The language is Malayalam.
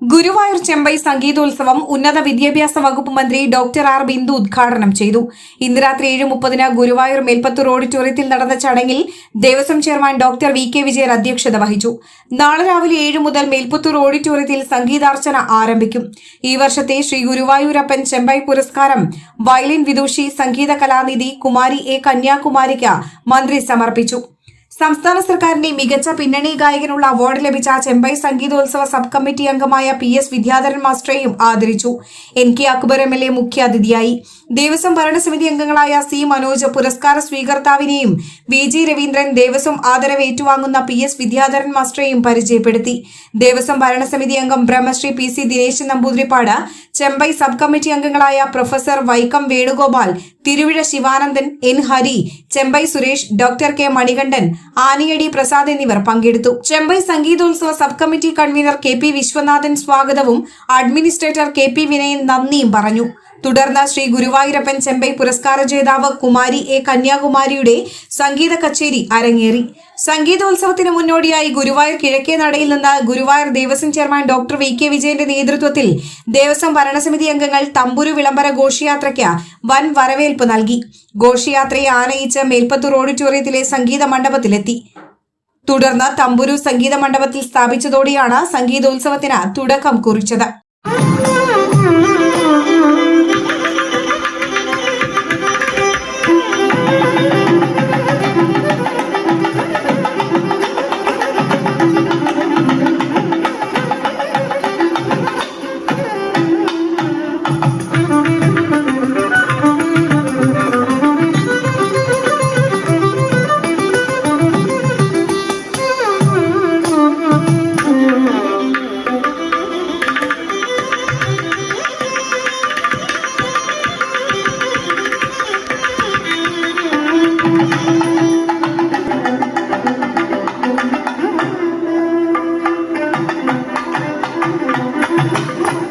Guruvayur Chembai Sangeetholsavam ഉന്നത വിദ്യാഭ്യാസ വകുപ്പ് മന്ത്രി ഡോക്ടർ ആർ ബിന്ദു ഉദ്ഘാടനം ചെയ്തു. ഇന്ന് രാത്രി ഏഴ് മുപ്പതിന് ഗുരുവായൂർ മേൽപ്പത്തൂർ ഓഡിറ്റോറിയത്തിൽ നടന്ന ചടങ്ങിൽ Devaswom chairman doctor V K Vijayan അധ്യക്ഷത വഹിച്ചു. നാളെ രാവിലെ ഏഴ് മുതൽ മേൽപ്പത്തൂർ ഓഡിറ്റോറിയത്തിൽ സംഗീതാർച്ചന ആരംഭിക്കും. ഈ വർഷത്തെ ശ്രീ ഗുരുവായൂരപ്പൻ ചെമ്പൈ പുരസ്കാരം വയലിൻ വിദൂഷി സംഗീത കലാനിധി കുമാരി എ കന്യാകുമാരിക്ക് മന്ത്രി സമർപ്പിച്ചു. സംസ്ഥാന സർക്കാരിന്റെ മികച്ച പിന്നണി ഗായകനുള്ള അവാർഡ് ലഭിച്ച ചെമ്പൈ സംഗീതോത്സവ സബ് കമ്മിറ്റി അംഗമായ പി എസ് വിദ്യാധരൻ മാസ്റ്ററെയും ആദരിച്ചു. N K Akbar M L A മുഖ്യാതിഥിയായി ദേവസ്വം ഭരണസമിതി അംഗങ്ങളായ സി മനോജ് പുരസ്കാര സ്വീകർത്താവിനെയും വി ജി രവീന്ദ്രൻ ദേവസ്വം ആദരവ് ഏറ്റുവാങ്ങുന്ന പി എസ് വിദ്യാധരൻ മാസ്റ്ററെയും പരിചയപ്പെടുത്തി. ദേവസ്വം ഭരണസമിതി അംഗം Brahmasri P C Dineshan Namboodiripad Chembai sub committee അംഗങ്ങളായ professor Vaikom Venugopal Thiruvizha Sivanandan N. Hari Chembai Suresh doctor K. Manikandan Aniyadi Prasad എന്നിവർ പങ്കെടുത്തു. Chembai സംഗീതോത്സവ sub committee convener K. P. Viswanathan സ്വാഗതവും അഡ്മിനിസ്ട്രേറ്റർ കെ. പി. വിനയൻ നന്ദിയും പറഞ്ഞു. തുടർന്ന് ശ്രീ ഗുരുവായൂരപ്പൻ ചെമ്പൈ പുരസ്കാര ജേതാവ് കുമാരി എ കന്യാകുമാരിയുടെ സംഗീത കച്ചേരി അരങ്ങേറി. സംഗീതോത്സവത്തിന് മുന്നോടിയായി ഗുരുവായൂർ കിഴക്കേ നടയിൽ നിന്ന് Guruvayur Devaswom chairman doctor V K വിജയന്റെ നേതൃത്വത്തിൽ ദേവസ്വം ഭരണസമിതി അംഗങ്ങൾ തമ്പുരു വിളംബര ഘോഷയാത്രയ്ക്ക് വൻ വരവേൽപ്പ് നൽകി. ഘോഷയാത്രയെ ആനയിച്ച് മേൽപ്പത്തൂർ ഓഡിറ്റോറിയത്തിലെ സംഗീത മണ്ഡപത്തിലെത്തി. തുടർന്ന് തമ്പുരു സംഗീത മണ്ഡപത്തിൽ സ്ഥാപിച്ചതോടെയാണ് സംഗീതോത്സവത്തിന് തുടക്കം കുറിച്ചത്.